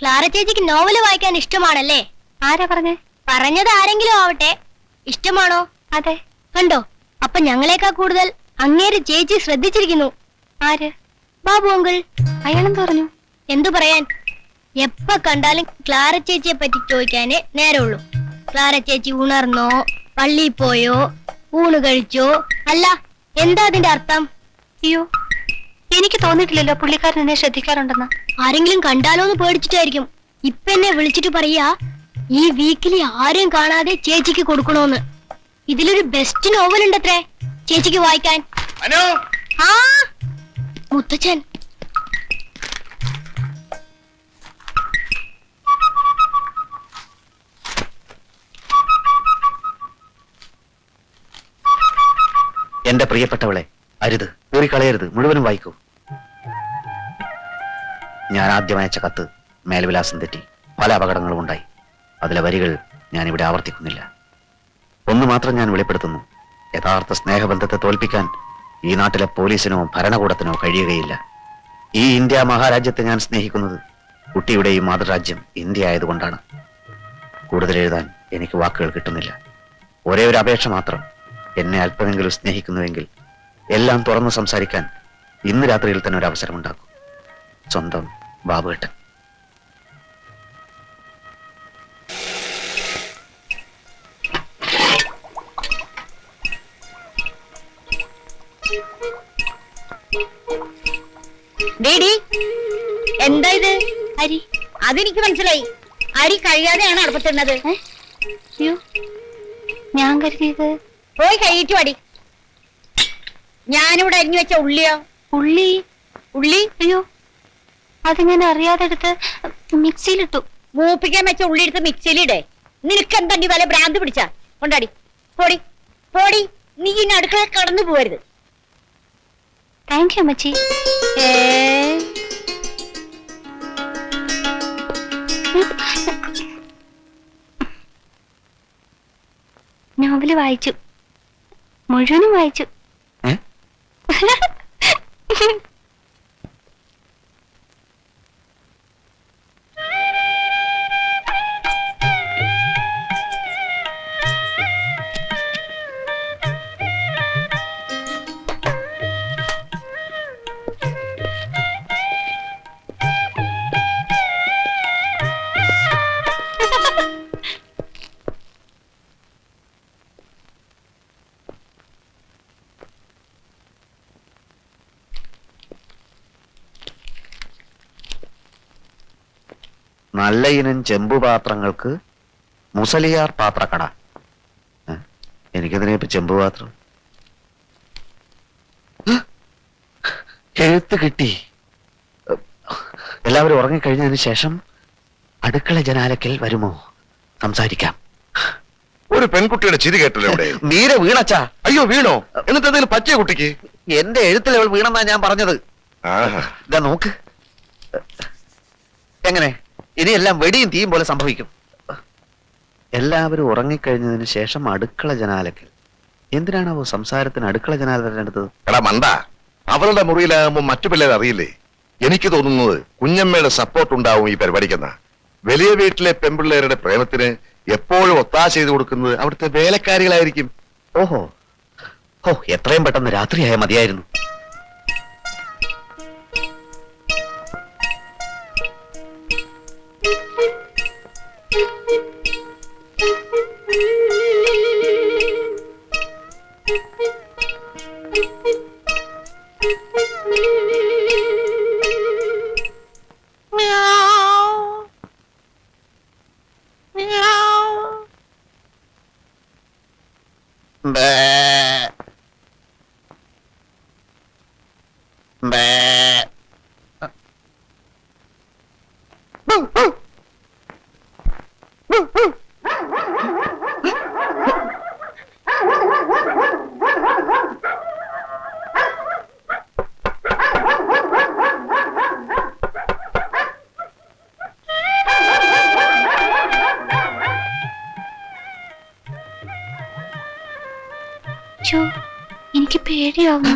Clara ചേച്ചിക്ക് novel വായിക്കാൻ ഇഷ്ടമാണല്ലേ? ആരാ പറഞ്ഞേ? പറഞ്ഞത് ആരെങ്കിലും ആവട്ടെ. ഇഷ്ടമാണോ? അതെ. കണ്ടോ? അപ്പൊ ഞങ്ങളെക്കാ കൂടുതൽ അങ്ങേര് ചേച്ചി ശ്രദ്ധിച്ചിരിക്കുന്നു. ആര്? ബാബു അങ്കിൾ. അയാളെന്ത് പറഞ്ഞു? എന്തു പറയാൻ? എപ്പ കണ്ടാലും ക്ലാര ചേച്ചിയെ പറ്റി ചോദിക്കാനേ നേരമുള്ളൂ. ക്ലാര ചേച്ചി ഉണർന്നോ പള്ളിയിൽ പോയോ ഊണ് കഴിച്ചോ അല്ല എന്താ അതിന്റെ അർത്ഥം? അയ്യോ എനിക്ക് തോന്നിയിട്ടില്ലല്ലോ പുള്ളിക്കാരൻ എന്നെ ശ്രദ്ധിക്കാറുണ്ടെന്ന്. ആരെങ്കിലും കണ്ടാലോന്ന് പേടിച്ചിട്ടായിരിക്കും. ഇപ്പൊ എന്നെ വിളിച്ചിട്ട് പറയാ ഈ വീക്കിലി ആരും കാണാതെ ചേച്ചിക്ക് കൊടുക്കണോന്ന്. ഇതിലൊരു ബെസ്റ്റ് നോവൽ ഉണ്ടത്രേ ചേച്ചിക്ക് വായിക്കാൻ. അനു ആ മുത്തച്ഛൻ. എന്റെ പ്രിയപ്പെട്ടവളെ അരുത് ഊറിക്കളയരുത് മുഴുവനും വായിക്കൂ. ഞാൻ ആദ്യം അയച്ച കത്ത് മേൽവിലാസം തെറ്റി പല അപകടങ്ങളും ഉണ്ടായി. അതിലെ വരികൾ ഞാൻ ഇവിടെ ആവർത്തിക്കുന്നില്ല. ഒന്ന് മാത്രം ഞാൻ വെളിപ്പെടുത്തുന്നു. യഥാർത്ഥ സ്നേഹബന്ധത്തെ തോൽപ്പിക്കാൻ ഈ നാട്ടിലെ പോലീസിനോ ഭരണകൂടത്തിനോ കഴിയുകയില്ല. ഈ ഇന്ത്യ മഹാരാജ്യത്തെ ഞാൻ സ്നേഹിക്കുന്നത് കുട്ടിയുടെ ഈ മാതൃരാജ്യം ഇന്ത്യ ആയതുകൊണ്ടാണ്. കൂടുതൽ എഴുതാൻ എനിക്ക് വാക്കുകൾ കിട്ടുന്നില്ല. ഒരേ ഒരു അപേക്ഷ മാത്രം എന്നെ അല്പമെങ്കിലും സ്നേഹിക്കുന്നുവെങ്കിൽ എല്ലാം തുറന്നു സംസാരിക്കാൻ ഇന്ന് രാത്രിയിൽ തന്നെ ഒരു അവസരം ഉണ്ടാക്കും സ്വന്തം ബാബുവേട്ടൻ എന്താ ഇത്? അരി അതെനിക്ക് മനസ്സിലായി. അരി കഴിയാതെയാണ് അടുപ്പത്തിടുന്നത്. ഞാൻ കരുതിയത് പോയി കഴിയിട്ടു അടി ഞാനിവിടെ അരിഞ്ഞു വെച്ച ഉള്ളിയോ? ഉള്ളി. ഉള്ളി? അയ്യോ അത് ഞാൻ അറിയാതെ എടുത്ത് മിക്സിയിലിട്ടു. മൂപ്പിക്കാൻ വെച്ച ഉള്ളി എടുത്ത് മിക്സിയിലിടെ. നിനക്ക് എന്തെങ്കിലും വല്ല ഭ്രാന്ത് പിടിച്ചാ? കൊണ്ടാടി. പോടി. പോടി. നീ ഇനി അടുക്കള കടന്നു പോവരുത്. താങ്ക് യു അമ്മച്ചി. ഏ? നോവൽ വായിച്ചു. മുഴുവനും വായിച്ചു. നല്ല ഇനം ചെമ്പു പാത്രങ്ങൾക്ക് മുസലിയാർ പാത്രക്കട. എനിക്കതിനെ ഇപ്പൊ ചെമ്പു പാത്രം? ഹ്! എഴുത്ത് കിട്ടി. എല്ലാവരും ഉറങ്ങിക്കഴിഞ്ഞതിന് ശേഷം അടുക്കള ജനാലക്കൽ വരുമോ? സംസാരിക്കാം. ഒരു പെൺകുട്ടിയുടെ ചിരി കേട്ടല്ലോ ഇവിടെ. നീര വീണച്ചാ. അയ്യോ വീണോ? എന്നിട്ട് എന്തെങ്കിലും പറ്റിയ കുട്ടിക്ക്? എന്റെ എഴുത്തിൽ അവൾ വീണെന്നാ ഞാൻ പറഞ്ഞത്. ഇതാ നോക്ക്. എങ്ങനെ? ഇനിയെല്ലാം വെടിയും തീയും പോലെ സംഭവിക്കും. എല്ലാവരും ഉറങ്ങിക്കഴിഞ്ഞതിന് ശേഷം അടുക്കള ജനാലക്കൽ എന്തിനാണാവോ സംസാരത്തിന് അടുക്കള ജനാല തിരഞ്ഞെടുത്തത്? എടാ മണ്ട. അവളുടെ മുറിയിലാകുമ്പോൾ മറ്റു പിള്ളേർ അറിയില്ലേ? എനിക്ക് തോന്നുന്നത് കുഞ്ഞമ്മയുടെ സപ്പോർട്ട് ഉണ്ടാവും ഈ പരിപാടിക്കെന്ന. വലിയ വീട്ടിലെ പെൺപിള്ളേരുടെ പ്രേമത്തിന് എപ്പോഴും ഒത്താശ ചെയ്തു കൊടുക്കുന്നത് അവിടുത്തെ വേലക്കാരികളായിരിക്കും. ഓഹോ. ഓ എത്രയും പെട്ടെന്ന് രാത്രിയായ മതിയായിരുന്നു. ബേ. ബേ. ചോ എനിക്ക് പേടിയാവുന്നു.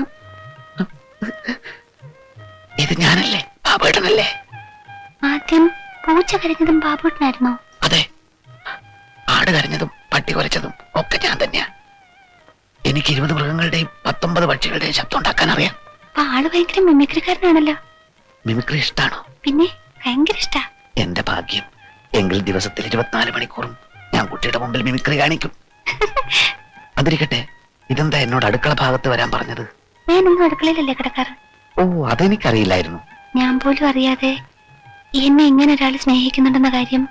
ഇത് ഞാനല്ലേ? ബാബേട്ടനല്ലേ ആദ്യം പൂച്ച കരഞ്ഞതും ബാബുട്ടനായിരുന്നോ അതെ. ആട് കരഞ്ഞതും പട്ടി കുരച്ചതും ഒക്കെ ഞാൻ തന്നെയാ. എനിക്ക് ഇരുപത് മൃഗങ്ങളുടെയും പത്തൊമ്പത് പക്ഷികളുടെയും ശബ്ദം ഉണ്ടാക്കാൻ അറിയാം അപ്പൊ ആൾ ഭയങ്കര മിമിക്രിക്കാരനാണല്ലോ. മിമിക്രി ഇഷ്ടാണോ? പിന്നെ ഭയങ്കര ഇഷ്ടാ. എന്റെ ഭാഗ്യം. എങ്കിൽ ദിവസത്തിൽ ഇരുപത്തിനാല് മണിക്കൂറും ഞാൻ കുട്ടിയുടെ മുമ്പിൽ മിമിക്രി കാണിക്കും. അതിരിക്കട്ടെ. ഇതെന്താ എന്നോട് അടുക്കള ഭാഗത്ത് വരാൻ പറഞ്ഞത്? ഞാനൊന്നും അടുക്കളയിലല്ലേ കിടക്കാറ്? ഓ അതെനിക്കറിയില്ലായിരുന്നു. ഞാൻ പോലും അറിയാതെ എന്നെ ഇങ്ങനെ ഒരാൾ സ്നേഹിക്കുന്നുണ്ടെന്ന കാര്യം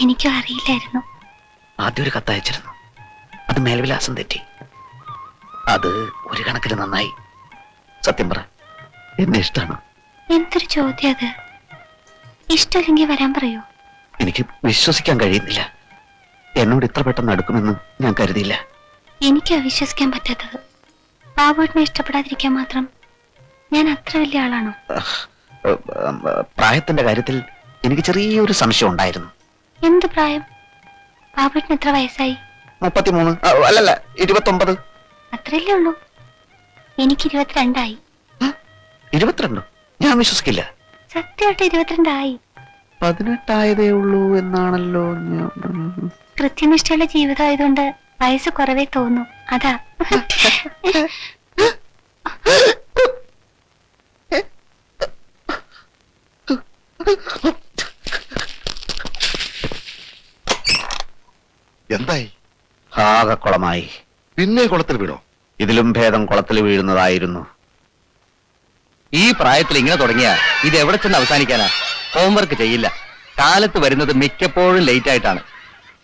എനിക്കും അറിയില്ലായിരുന്നു. ആദ്യം ഒരു കത്തയച്ചിരുന്നു അത് മേൽവിലാസം തെറ്റി. അത് ഒരു കണക്കിന് നന്നായി. സത്യം പറ എന്നെ ഇഷ്ടമാണ് എന്തൊരു ചോദ്യം അത്? ഇഷ്ടമില്ലെങ്കിൽ വരാൻ പറയൂ. എനിക്ക് വിശ്വസിക്കാൻ കഴിയുന്നില്ല. എന്നോട് ഇത്ര പെട്ടെന്ന് അടുക്കുമെന്ന് ഞാൻ കരുതിയില്ല. എനിക്ക് വിശ്വസിക്കാൻ പറ്റാത്തത്. ബാബുവിനെ ഇഷ്ടപ്പെടാതിരിക്കാൻ മാത്രം ഞാൻ അത്ര വലിയ ആളാണോ? പ്രായത്തിന്റെ കാര്യത്തിൽ എനിക്ക് ചെറിയൊരു സംശയം ഉണ്ടായിരുന്നു. എന്ത് പ്രായം? ബാബുവിന് എത്ര വയസ്സായി? മുപ്പത്തിമൂന്ന്. അല്ലല്ല ഇരുപത്തൊമ്പത്. അത്രയല്ലേ ഉള്ളൂ. എനിക്ക് ഇരുപത്തിരണ്ടായി. ഇരുപത്തിരണ്ടോ? ഞാൻ വിശ്വസിക്കില്ല. സത്യമായിട്ട് ഇരുപത്തിരണ്ടായി. പതിനെട്ടായതേ ഉള്ളൂ എന്നാണല്ലോ കൃത്യനിഷ്ഠയുള്ള ജീവിതം ആയതുകൊണ്ട് വയസ്സ് കുറവേ തോന്നും അതാ. എന്തായി? ആകെ കുളമായി. പിന്നെ കുളത്തിൽ വീണോ? ഇതിലും ഭേദം കുളത്തിൽ വീഴുന്നതായിരുന്നു. ഈ പ്രായത്തിൽ ഇങ്ങനെ തുടങ്ങിയ ഇത് എവിടെ ചെന്ന് അവസാനിക്കാനാ? ഹോംവർക്ക് ചെയ്യില്ല. കാലത്ത് വരുന്നത് മിക്കപ്പോഴും ലേറ്റ് ആയിട്ടാണ്.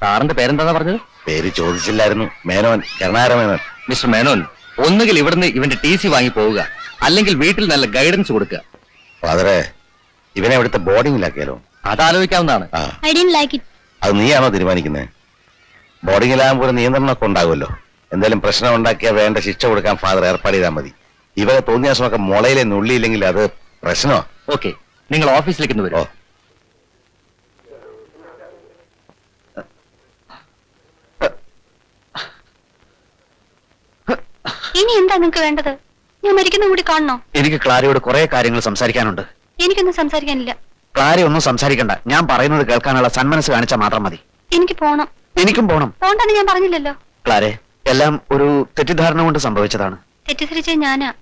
സാറിന്റെ പേരെന്താ പറഞ്ഞത്? പേര് ചോദിച്ചില്ലായിരുന്നു. മേനോൻ കരുണാരമേനോൻ മിസ്റ്റർ മേനോൻ ഒന്നുകിൽ ഇവിടുന്ന് ഇവന്റെ ടി സി വാങ്ങി പോവുക അല്ലെങ്കിൽ വീട്ടിൽ നല്ല ഗൈഡൻസ് കൊടുക്കുക. ഫാദറെ ഇവനെ ഇവിടുത്തെ ബോർഡിങ്ങിലാക്കിയാലോ? അതാലോചിക്കാവുന്നതാണ്. ആ. ഐ ഡിൻ ലൈക്ക് ഇറ്റ് അത് നീയാണോ തീരുമാനിക്കുന്നത് ബോർഡിങ്ങിലാകുമ്പോൾ ഒരു നിയന്ത്രണമൊക്കെ ഉണ്ടാകുമല്ലോ. എന്തെങ്കിലും പ്രശ്നം ഉണ്ടാക്കിയാൽ വേണ്ട ശിക്ഷ കൊടുക്കാൻ ഫാദർ ഏർപ്പാട് ചെയ്താൽ മതി. ഇവരെ തോന്നിയാസമൊക്കെ മുളയിലെ നുള്ളിയില്ലെങ്കിൽ അത് പ്രശ്നമോ. ഓക്കെ നിങ്ങൾ ഓഫീസിലേക്ക് ഒന്ന് ഓ. വരും ഇനി എന്താ നിങ്ങക്ക് വേണ്ടത്? ഞാൻ മരിക്കുന്ന കൂടി കാണണോ? എനിക്ക് ക്ലാരയോട് കുറെ കാര്യങ്ങൾ സംസാരിക്കാനുണ്ട്. എനിക്കൊന്നും സംസാരിക്കാനില്ല. ക്ലാര ഒന്നും സംസാരിക്കണ്ട. ഞാൻ പറയുന്നത് കേൾക്കാനുള്ള സന്മനസ് കാണിച്ചാൽ മാത്രം മതി. എനിക്ക് പോണം. എനിക്കും പോണം. പോണ്ടെന്ന് ഞാൻ പറഞ്ഞില്ലല്ലോ. ക്ലാരെ എല്ലാം ഒരു തെറ്റിദ്ധാരണ കൊണ്ട് സംഭവിച്ചതാണ്. തെറ്റിദ്ധരിച്ച ഞാനാ.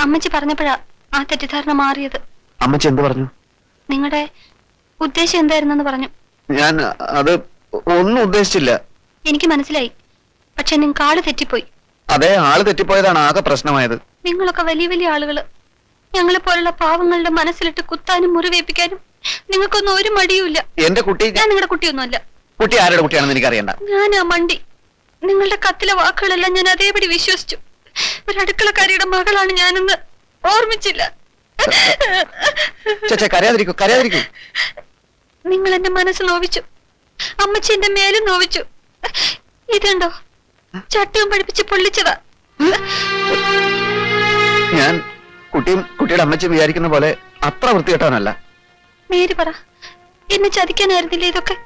അമ്മച്ചി പറഞ്ഞപ്പോഴാ ആ തെറ്റിദ്ധാരണ മാറിയത്. അമ്മച്ചി എന്ത് പറഞ്ഞു? നിങ്ങളുടെ ഉദ്ദേശം എന്തായിരുന്നെന്ന് പറഞ്ഞു. ഞാൻ അത് ഒന്നും ഉദ്ദേശിച്ചില്ല. എനിക്ക് മനസ്സിലായി. പക്ഷെ നിങ്ങൾക്ക് ആൾ തെറ്റിപ്പോയി. അതേ ആൾ തെറ്റിപ്പോയതാണ് ആകെ പ്രശ്നമായത്. നിങ്ങളൊക്കെ വലിയ വലിയ ആളുകൾ. ഞങ്ങളെ പോലുള്ള പാവങ്ങളുടെ മനസ്സിലിട്ട് കുത്താനും മുറിവേപ്പിക്കാനും നിങ്ങൾക്കൊന്നും ഒരു മടിയുമില്ല. എന്റെ കുട്ടി ഞാൻ നിങ്ങളുടെ കുട്ടിയൊന്നുമല്ല. കുട്ടി ആരുടെ കുട്ടിയാണെന്ന് എനിക്കറിയണ്ട. ഞാൻ ആ മണ്ടി. നിങ്ങളുടെ കത്തിലെ വാക്കുകളെല്ലാം ഞാൻ അതേപടി വിശ്വസിച്ചു. ഒരു അടുക്കളക്കാരിയുടെ മകളാണ് ഞാനെന്ന് ഓർമ്മിച്ചില്ല. ചേച്ചേ കരയാതിരിക്കൂ കരയാതിരിക്കൂ. നിങ്ങൾ എന്റെ മനസ്സ് നോവിച്ചു. അമ്മച്ചി എന്റെ മേലും നോവിച്ചു. ഇതുണ്ടോ? ചട്ടവും പഠിപ്പിച്ച് പൊള്ളിച്ചതാ. ഞാൻ കുട്ടിയും കുട്ടിയുടെ അമ്മച്ചും വിചാരിക്കുന്ന പോലെ അത്ര വൃത്തികെട്ടാനല്ല നേര് പറ. എന്നെ ചതിക്കാനായിരുന്നില്ല ഇതൊക്കെ?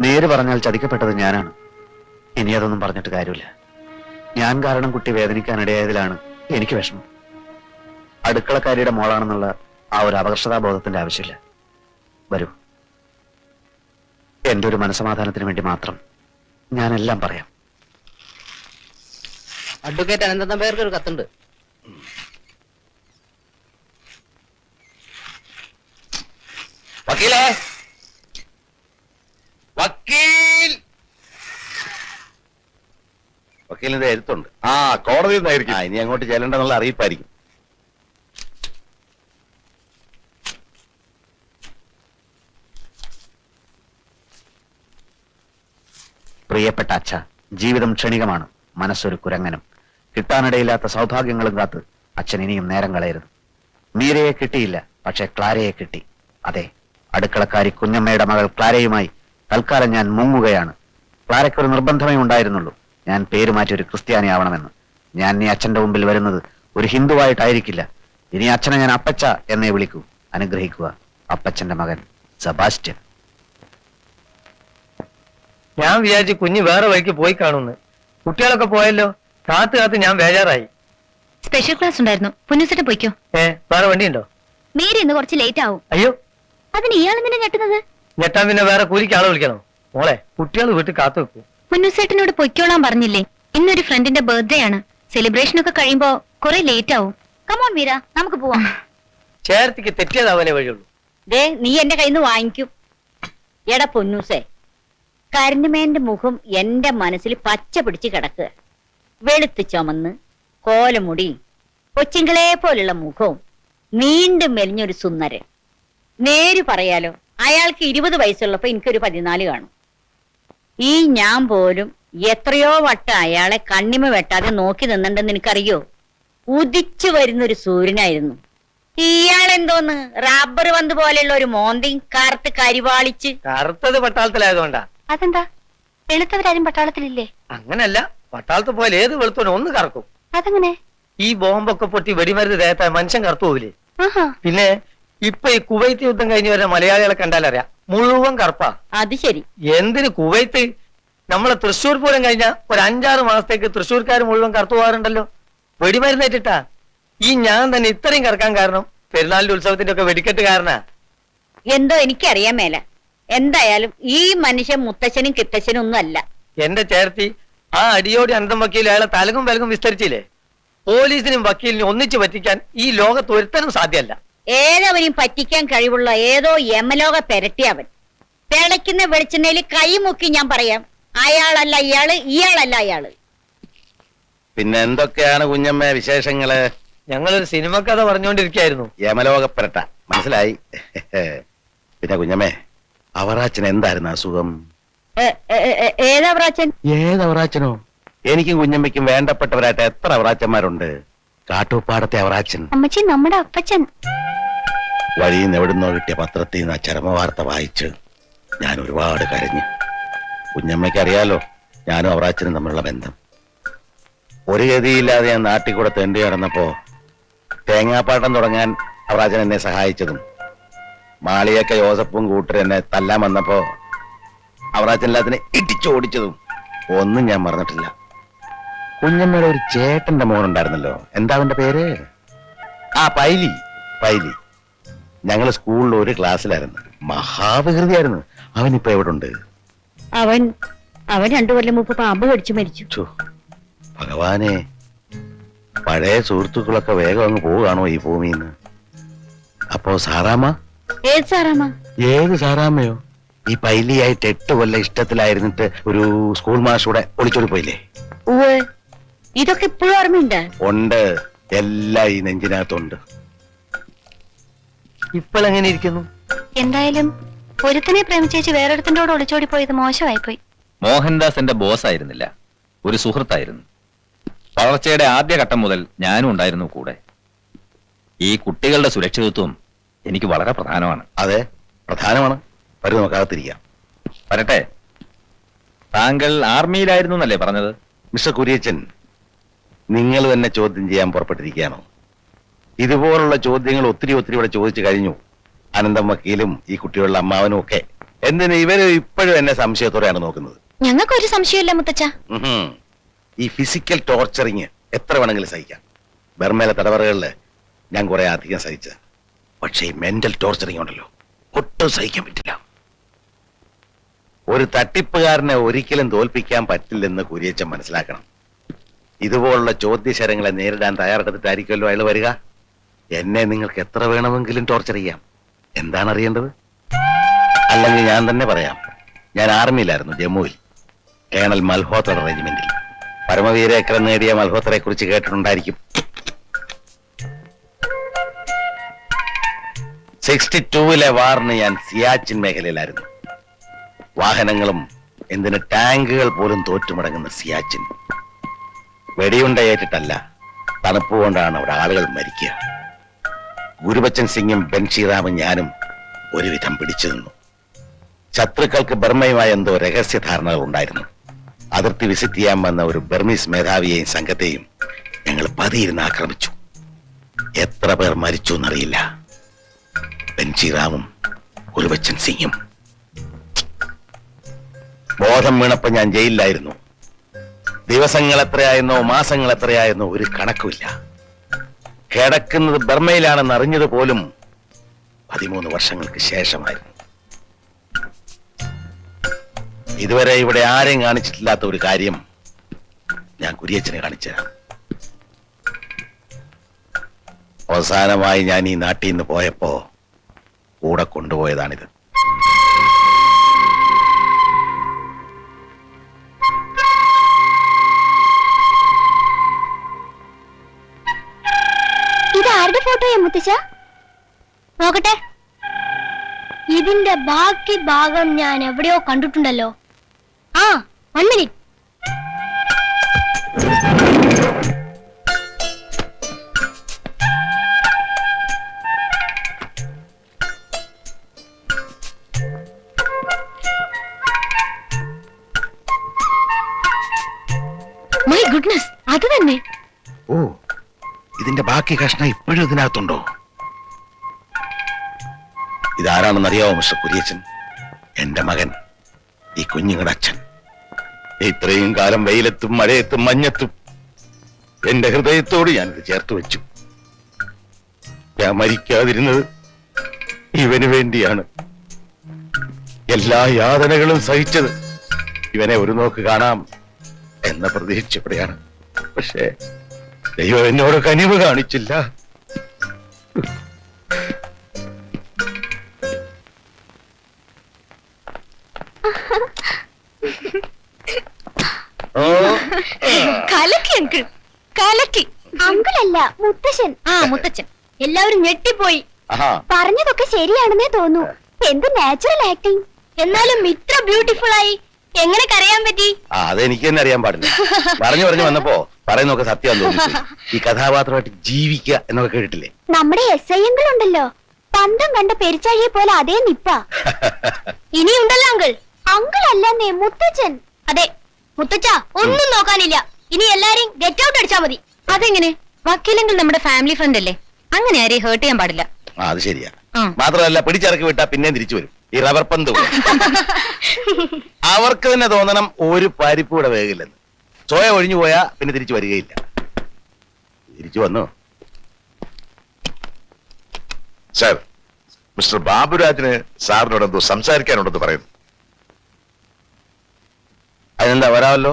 നേര് പറഞ്ഞാൽ ചതിക്കപ്പെട്ടത് ഞാനാണ്. ഇനി അതൊന്നും പറഞ്ഞിട്ട് കാര്യമില്ല. ഞാൻ കാരണം കുട്ടി വേദനിക്കാനിടയായതിലാണ് എനിക്ക് വിഷമം. അടുക്കളക്കാരിയുടെ മോളാണെന്നുള്ള ആ ഒരു അപകർഷതാബോധത്തിന്റെ ആവശ്യമില്ല. വരൂ. എന്റെ ഒരു മനസമാധാനത്തിന് വേണ്ടി മാത്രം ഞാനെല്ലാം പറയാം. അഡ്വക്കേറ്റ് അനന്തം പേർക്ക് ഒരു കത്തുണ്ട്. വക്കീലേ? വക്കീൽ! വക്കീലിന്റെ എഴുത്തുണ്ട്. ആ കോടതി നിന്നായിരിക്കും. ആ ഇനി അങ്ങോട്ട് ചെല്ലണ്ടെന്നുള്ള അറിയിപ്പായിരിക്കും. പ്രിയപ്പെട്ട അച്ഛ ജീവിതം ക്ഷണികമാണ്. മനസ്സൊരു കുരങ്ങനും. കിട്ടാനിടയില്ലാത്ത സൗഭാഗ്യങ്ങളും കാത്ത് അച്ഛൻ ഇനിയും നേരം കളയരുത്. മീരയെ കിട്ടിയില്ല പക്ഷെ ക്ലാരയെ കിട്ടി. അതെ അടുക്കളക്കാരി കുഞ്ഞമ്മയുടെ മകൾ ക്ലാരയുമായി തൽക്കാലം ഞാൻ മുങ്ങുകയാണ്. ക്ലാരയ്ക്കൊരു നിർബന്ധമേ ഉണ്ടായിരുന്നുള്ളൂ. ഞാൻ പേര് മാറ്റി ഒരു ക്രിസ്ത്യാനി ആവണമെന്ന്. ഞാൻ നീ അച്ഛന്റെ മുമ്പിൽ വരുന്നത് ഒരു ഹിന്ദുവായിട്ടായിരിക്കില്ല. ഇനി അച്ഛനെ ഞാൻ അപ്പച്ച എന്നേ വിളിക്കൂ. അനുഗ്രഹിക്കുക അപ്പച്ചന്റെ മകൻ സെബാസ്റ്റ്യൻ. ഞാൻ വിചാരിച്ചു കുഞ്ഞ് വേറെ വഴിക്ക് പോയി കാണുന്നു കുട്ടികളൊക്കെ പോയല്ലോ. കാത്ത് കാത്ത് ഞാൻ ബേജാറായി. സ്പെഷ്യൽ ക്ലാസ് ഉണ്ടായിരുന്നു. പുന്നുസേട്ടൻ പോയിക്കോ? ഏ വേറെ വണ്ടിയുണ്ടോ? മേരി ഇന്ന് കുറച്ച് ലേറ്റ് ആവും. അയ്യോ. അതിന് ഇയാൾ എന്തിനാ ഞെട്ടുന്നത്? ഞെട്ടാൻ പിന്നെ വേറെ കൂലിക്ക് ആളെ വിളിക്കണോ. മോളെ കുട്ടികൾ വീട്ടിൽ കാത്തു വെക്കൂ മുന്നുസേട്ടനോട് പൊയ്ക്കോളാൻ പറഞ്ഞില്ലേ? ഇന്നൊരു ഫ്രണ്ടിന്റെ ബർത്ത്ഡേ ആണ്. സെലിബ്രേഷൻ ഒക്കെ കഴിയുമ്പോ കുറെ ലേറ്റ് ആവും. കമോൺ മീര നമുക്ക് പോവാം. ചേർത്തിക്ക് തെറ്റിയതാവാനേ വഴിയുള്ളൂ. ദേ നീ എന്റെ കയ്യിൽ നിന്ന് വാങ്ങിക്കും. എടാ പൊന്നൂസേ. കരണ്ടുമേന്റെ മുഖം എന്റെ മനസ്സിൽ പച്ച പിടിച്ച് കിടക്കുക. വെളുത്ത് ചുമന്ന് കോലമുടി കൊച്ചിങ്കളെ പോലുള്ള മുഖവും നീണ്ടും മെലിഞ്ഞൊരു സുന്ദരൻ. നേര് പറയാലോ അയാൾക്ക് ഇരുപത് വയസ്സുള്ളപ്പോ എനിക്കൊരു പതിനാല് കാണും. ഈ ഞാൻ പോലും എത്രയോ വട്ടം അയാളെ കണ്ണിമ വെട്ടാതെ നോക്കി നിന്നിണ്ടെന്ന് എനിക്കറിയോ? ഉദിച്ചു വരുന്നൊരു സൂര്യനായിരുന്നു. ഇയാളെന്തോന്ന്? റബ്ബർ പന്ത് പോലെയുള്ള ഒരു മോന്തി കറുത്ത് കരിവാളിച്ച്. കറുത്തത് പട്ടാളത്തിലായതുകൊണ്ടാ. അതെന്താ? വെളുത്തവരാരും പട്ടാളത്തിലില്ലേ? അങ്ങനല്ല. പട്ടാളത്ത് പോയാൽ ഏത് വെളുത്തോനും ഒന്ന് കറക്കും. അതങ്ങനെ? ഈ ബോംബൊക്കെ പൊട്ടി വെടിമരുന്ന് ദേഹത്ത മനുഷ്യൻ കറുത്തു പോകില്ലേ പിന്നെ ഇപ്പൊ ഈ കുവൈത്ത് യുദ്ധം കഴിഞ്ഞ് വരുന്ന മലയാളികളെ കണ്ടാലറിയാം മുഴുവൻ കറുപ്പാ. അത് ശരി. എന്തിന് കുവൈത്ത്? നമ്മളെ തൃശ്ശൂർ പൂരം കഴിഞ്ഞ ഒരു അഞ്ചാറ് മാസത്തേക്ക് തൃശ്ശൂർക്കാർ മുഴുവൻ കറുത്തു പോകാറുണ്ടല്ലോ. വെടിമരുന്നേറ്റിട്ടാ ഈ ഞാൻ തന്നെ ഇത്രയും കറക്കാൻ കാരണം പെരുന്നാളിന്റെ ഉത്സവത്തിന്റെ ഒക്കെ വെടിക്കെട്ട് കാരണ. എന്തോ എനിക്കറിയാൻ മേല. എന്തായാലും ഈ മനുഷ്യൻ മുത്തശ്ശനും കിത്തശ്ശനും ഒന്നും അല്ല. എന്റെ ചേർത്തി ആ അടിയോടി അന്തം വക്കീൽ അയാളെ തലകും വിലകും വിസ്തരിച്ചില്ലേ? പോലീസിനും വക്കീലിനും ഒന്നിച്ചു പറ്റിക്കാൻ ഈ ലോകത്ത് ഒരുത്തനും സാധ്യമല്ല. ഏതവനെയും പറ്റിക്കാൻ കഴിവുള്ള ഏതോ യമലോക പെരട്ടിയവൻ തിളയ്ക്കുന്ന വെളിച്ചെണ്ണയിൽ കൈമുക്കി ഞാൻ പറയാം അയാളല്ല ഇയാൾ ഇയാളല്ല അയാൾ. പിന്നെ എന്തൊക്കെയാണ് കുഞ്ഞമ്മ വിശേഷങ്ങൾ? ഞങ്ങളൊരു സിനിമ കഥ പറഞ്ഞുകൊണ്ടിരിക്കായിരുന്നു യമലോകപ്പെരട്ട മനസ്സിലായി? പിന്നെ കുഞ്ഞമ്മേ അവറാച്ചൻ എന്തായിരുന്നു അസുഖം ഏ, ഏ, ഏ, ഏതാ പ്രാച്ചൻ ഏത് അവറാച്ചനോ എനിക്കും കുഞ്ഞമ്മയ്ക്കും വേണ്ടപ്പെട്ടവരായിട്ട് എത്ര അവറാച്ചന്മാരുണ്ട്? കാട്ടുപ്പാടത്തെ അവറാച്ചൻ. അമ്മച്ചി നമ്മുടെ അപ്പച്ചൻ. വഴിയിൽ നിന്ന് എവിടുന്നോ കിട്ടിയ പത്രത്തിൽ നിന്ന് ആ ചരമവാർത്ത വായിച്ച് ഞാൻ ഒരുപാട് കരഞ്ഞു. കുഞ്ഞമ്മയ്ക്ക് അറിയാലോ ഞാനും അവറാച്ചനും തമ്മിലുള്ള ബന്ധം. ഒരു ഗതിയില്ലാതെ ഞാൻ നാട്ടിൽ കൂടെ തെണ്ടി നടന്നപ്പോ തേങ്ങാപ്പാട്ടം തുടങ്ങാൻ അവറാച്ചൻ എന്നെ സഹായിച്ചതും മാളിയൊക്കെ യോസപ്പും കൂട്ടർ എന്നെ തല്ലാൻ വന്നപ്പോ അവറാച്ചെല്ലാത്തിന് ഇടിച്ചോടിച്ചതും ഒന്നും ഞാൻ മറന്നിട്ടില്ല. കുഞ്ഞമ്മയുടെ ഒരു ചേട്ടന്റെ മോനുണ്ടായിരുന്നല്ലോ എന്താ അവന്റെ പേര്? ആ പൈലി. പൈലി. ഞങ്ങൾ സ്കൂളിൽ ഒരു ക്ലാസ്സിലായിരുന്നു. മഹാവികൃതിയായിരുന്നു. അവൻ ഇപ്പൊ എവിടെ ഉണ്ട് അവൻ അവൻ രണ്ടു കൊല്ലം മുമ്പ് പാമ്പ് കടിച്ചു മരിച്ചു. ഭഗവാനെ. പഴയ സുഹൃത്തുക്കളൊക്കെ വേഗം അങ്ങ് പോവുകയാണോ ഈ ഭൂമിയിൽ നിന്ന് അപ്പോ സാറാമ്മ? ഏത് സാറാമ്മ? ഏത് സാറാമ്മയോ? ഈ പൈലിയായിട്ട് എട്ട് കൊല്ലം ഇഷ്ടത്തിലായിരുന്നിട്ട് ഒരു സ്കൂൾ മാഷൂടെ ഒളിച്ചോടി പോയില്ലേ? ഇതൊക്കെ ഇപ്പോഴും ഓർമ്മയുണ്ട്. ഉണ്ട്. എല്ലാം ഈ നെഞ്ചിനകത്തുണ്ട്. ഇപ്പോഴെങ്ങനെ ഇരിക്കുന്നു? എന്തായാലും ഒരുത്തനെ പ്രേമിച്ചേച്ച് വേറൊരുത്തന്റെ കൂടെ ഒളിച്ചോടി പോയത് മോശമായി പോയി മോഹൻദാസ് എന്റെ ബോസ് ആയിരുന്നില്ല ഒരു സുഹൃത്തായിരുന്നു. വളർച്ചയുടെ ആദ്യ ഘട്ടം മുതൽ ഞാനും ഉണ്ടായിരുന്നു കൂടെ. ഈ കുട്ടികളുടെ സുരക്ഷിതത്വം എനിക്ക് വളരെ പ്രധാനമാണ്. അതെ? പ്രധാനമാണ്. വരും നമുക്കകത്തിരിക്കാം വരട്ടെ. താങ്കൾ ആർമിയിലായിരുന്നു എന്നല്ലേ പറഞ്ഞത്? മിസ്റ്റർ കുര്യച്ചൻ നിങ്ങൾ തന്നെ ചോദ്യം ചെയ്യാൻ പുറപ്പെട്ടിരിക്കുകയാണോ. ഇതുപോലുള്ള ചോദ്യങ്ങൾ ഒത്തിരി ഒത്തിരി ഇവിടെ ചോദിച്ചു കഴിഞ്ഞു. അനന്തം വക്കീലും ഈ കുട്ടികളുടെ അമ്മാവനും ഒക്കെ. എന്തിന് ഇവർ ഇപ്പോഴും എന്നെ സംശയത്തോടെയാണ് നോക്കുന്നത്? ഞങ്ങൾക്കൊരു സംശയമില്ല മുത്തച്ഛ. ഈ ഫിസിക്കൽ ടോർച്ചറിങ് എത്ര വേണമെങ്കിലും സഹിക്കാം. ബർമേലെ തടവറകളിൽ ഞാൻ കുറെ അധികം സഹിച്ച. പക്ഷേ മെന്റൽ ടോർച്ചറിങ് ഉണ്ടല്ലോ. ഒട്ടും സഹിക്കാൻ പറ്റില്ല. ഒരു തട്ടിപ്പുകാരനെ ഒരിക്കലും തോൽപ്പിക്കാൻ പറ്റില്ലെന്ന് കുരിയച്ചൻ മനസ്സിലാക്കണം. ഇതുപോലുള്ള ചോദ്യശരങ്ങളെ നേരിടാൻ തയ്യാറെടുത്തിട്ടായിരിക്കുമല്ലോ അയാൾ വരിക. എന്നെ നിങ്ങൾക്ക് എത്ര വേണമെങ്കിലും ടോർച്ചർ ചെയ്യാം. എന്താണ് അറിയേണ്ടത്? അല്ലെങ്കിൽ ഞാൻ തന്നെ പറയാം. ഞാൻ ആർമിയിലായിരുന്നു ജമ്മുവിൽ. കേണൽ മൽഹോത്ര റെജിമെന്റിൽ പരമവീരേക്കരം നേടിയ മൽഹോത്രയെ കുറിച്ച് കേട്ടിട്ടുണ്ടായിരിക്കും. സിക്സ്റ്റി ടൂവിലെ വാറിന് ഞാൻ സിയാച്ചിൻ മേഖലയിലായിരുന്നു. വാഹനങ്ങളും എന്തിന് ടാങ്കുകൾ പോലും തോറ്റുമടങ്ങുന്ന സിയാച്ചിൻ. വെടിയുണ്ടയേറ്റിട്ടല്ല തണുപ്പ് കൊണ്ടാണ് അവിടെ ആളുകൾ മരിക്കുക. ഗുരുബച്ചൻ സിംഗും ബൻഷിറാമും ഞാനും ഒരുവിധം പിടിച്ചു നിന്നു. ശത്രുക്കൾക്ക് ബർമയുമായ എന്തോ രഹസ്യ ധാരണകൾ ഉണ്ടായിരുന്നു. അതിർത്തി വിസിറ്റ് ചെയ്യാൻ വന്ന ഒരു ബർമീസ് മേധാവിയെയും സംഘത്തെയും ഞങ്ങൾ പതിയിരുന്ന് ആക്രമിച്ചു. എത്ര പേർ മരിച്ചു എന്നറിയില്ല. ബെൻചിറാമും വച്ചൻ സിംഗും ബോധം വീണപ്പോ ഞാൻ ജയിലിലായിരുന്നു. ദിവസങ്ങൾ എത്രയായിരുന്നോ മാസങ്ങൾ എത്രയായിരുന്നോ ഒരു കണക്കുമില്ല. കിടക്കുന്നത് ബർമയിലാണെന്ന് അറിഞ്ഞത് പോലും പതിമൂന്ന് വർഷങ്ങൾക്ക് ശേഷമായിരുന്നു. ഇതുവരെ ഇവിടെ ആരെയും കാണിച്ചിട്ടില്ലാത്ത ഒരു കാര്യം ഞാൻ കുരിയച്ചനെ കാണിച്ചുതരാം. അവസാനമായി ഞാൻ ഈ നാട്ടിൽ നിന്ന് പോയപ്പോ കൂടെ കൊണ്ടുപോയതാണിത്. ഇത് ആരുടെ ഫോട്ടോയാ മുത്തശ്ശ? നോക്കട്ടെ. ഇതിന്റെ ബാക്കി ഭാഗം ഞാൻ എവിടെയോ കണ്ടിട്ടുണ്ടല്ലോ. ആ വൺ മിനിറ്റ്. ബാക്കി കഷ്ണം ഇപ്പോഴും ഇതിനകത്തുണ്ടോ? ഇതാരാണെന്ന് അറിയാവോ മിസ്റ്റർ കുര്യച്ചൻ? എന്റെ മകൻ ഈ കുഞ്ഞുങ്ങളുടെ അച്ഛൻ. ഇത്രയും കാലം വെയിലത്തും മഴയത്തും മഞ്ഞത്തും എന്റെ ഹൃദയത്തോട് ഞാനിത് ചേർത്ത് വെച്ചു. ഞാൻ മരിക്കാതിരുന്നത് ഇവന് വേണ്ടിയാണ്. എല്ലാ യാതനകളും സഹിച്ചത് ഇവനെ ഒരു നോക്ക് കാണാം എന്ന പ്രതീക്ഷയോടെയാണ്. പക്ഷേ ദൈവം എന്നോട് കനിവ് കാണിച്ചില്ല. ഓ. കലക്കി അങ്കിൾ കലക്കി. അങ്കിളല്ല മുത്തശ്ശൻ. ആ മുത്തച്ഛൻ. എല്ലാവരും ഞെട്ടിപ്പോയി. പറഞ്ഞതൊക്കെ ശരിയാണെന്നേ തോന്നൂ എന്ത് നാച്ചുറൽ ആക്ടിങ് എന്നാലും ഇത്ര ബ്യൂട്ടിഫുൾ ആയി. എങ്ങനെ കരയാൻ പറ്റി? ആ അതെനിക്ക് തന്നെ അറിയാൻ പാടില്ല. പറഞ്ഞു പറഞ്ഞു വന്നപ്പോ പറയുന്നൊക്കെ സത്യം ഈ കഥാപാത്രമായിട്ട് ജീവിക്കുക എന്നൊക്കെ കേട്ടിട്ടില്ലേ? നമ്മുടെ എസ് ഐ ഉണ്ടല്ലോ പന്തം കണ്ട പെരിച്ചാഴിയെ പോലെ അതേ നിപ്പ. ഇനിയുണ്ടല്ലോ uncle uncle. അല്ലെന്നേ മുത്തച്ഛൻ. അതെ മുത്തച്ഛ ഒന്നും നോക്കാനില്ല. ഇനി എല്ലാരെയും ഗെറ്റ് ഔട്ട് അടിച്ചാ മതി. അതെങ്ങനെ? വക്കീലെങ്കിൽ നമ്മുടെ ഫാമിലി ഫ്രണ്ട് അല്ലേ? അങ്ങനെ ആരെയും ഹേർട്ട് ചെയ്യാൻ പാടില്ല. ആ അത് ശരിയാ. മാത്രമല്ല പിടിച്ചിറക്കി വിട്ടാ പിന്നെ തിരിച്ചു വരും. ഈ റബർ പന്ത് പോലെ. അവർക്ക് തന്നെ തോന്നണം ഒരു പരിപ്പ് ഇവിടെ വേഗില്ലെന്ന് ചോയ ഒഴിഞ്ഞു പോയാ പിന്നെ തിരിച്ചു വരികയില്ല. തിരിച്ചു വന്നു? സാർ മിസ്റ്റർ ബാബുരാജിന് സാറിനോട് എന്തോ സംസാരിക്കാനുണ്ടെന്ന് പറയുന്നു. അതിനെന്താ വരാമല്ലോ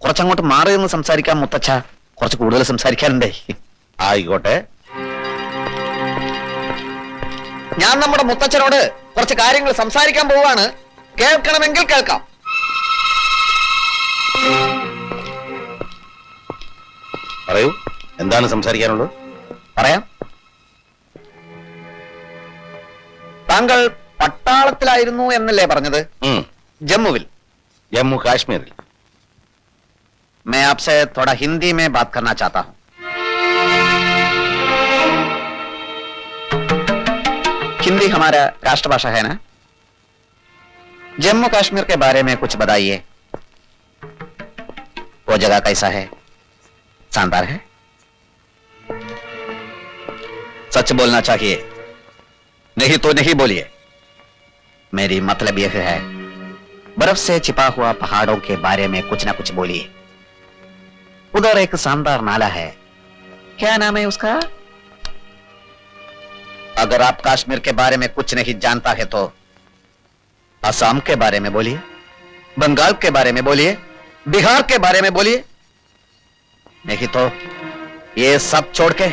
കുറച്ചങ്ങോട്ട് മാറി നിന്ന് സംസാരിക്കാം മുത്തച്ഛ. കുറച്ച് കൂടുതൽ സംസാരിക്കാനുണ്ടേ. ആയിക്കോട്ടെ. ഞാൻ നമ്മുടെ മുത്തച്ഛനോട് കുറച്ച് കാര്യങ്ങൾ സംസാരിക്കാൻ പോവാണ് കേൾക്കണമെങ്കിൽ കേൾക്കാം പറയൂ എന്താണ് സംസാരിക്കാനുള്ളത് പറയാം താങ്കൾ പട്ടാളത്തിലായിരുന്നു എന്നല്ലേ പറഞ്ഞത് ഉം. ജമ്മുവിൽ ജമ്മു കാശ്മീരിൽ मैं आपसे थोड़ा हिंदी में बात करना चाहता हूं हिंदी हमारा राष्ट्रभाषा है ना? जम्मू कश्मीर के बारे में कुछ बताइए। वो जगह कैसा है? शानदार है। सच बोलना चाहिए। नहीं तो नहीं बोलिए। मेरी मतलब यह है, बर्फ़ से छिपा हुआ पहाड़ों के बारे में कुछ ना कुछ बोलिए। उधर एक शानदार नाला है। क्या नाम है उसका? अगर आप कश्मीर के बारे में कुछ नहीं जानता है तो असम के बारे में बोलिए, बंगाल के बारे में बोलिए, बिहार के बारे में बोलिए। नहीं तो ये सब छोड़ के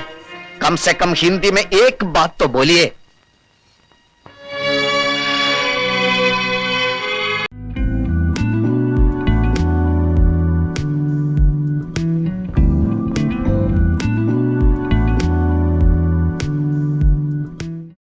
कम से कम हिंदी में एक बात तो बोलिए।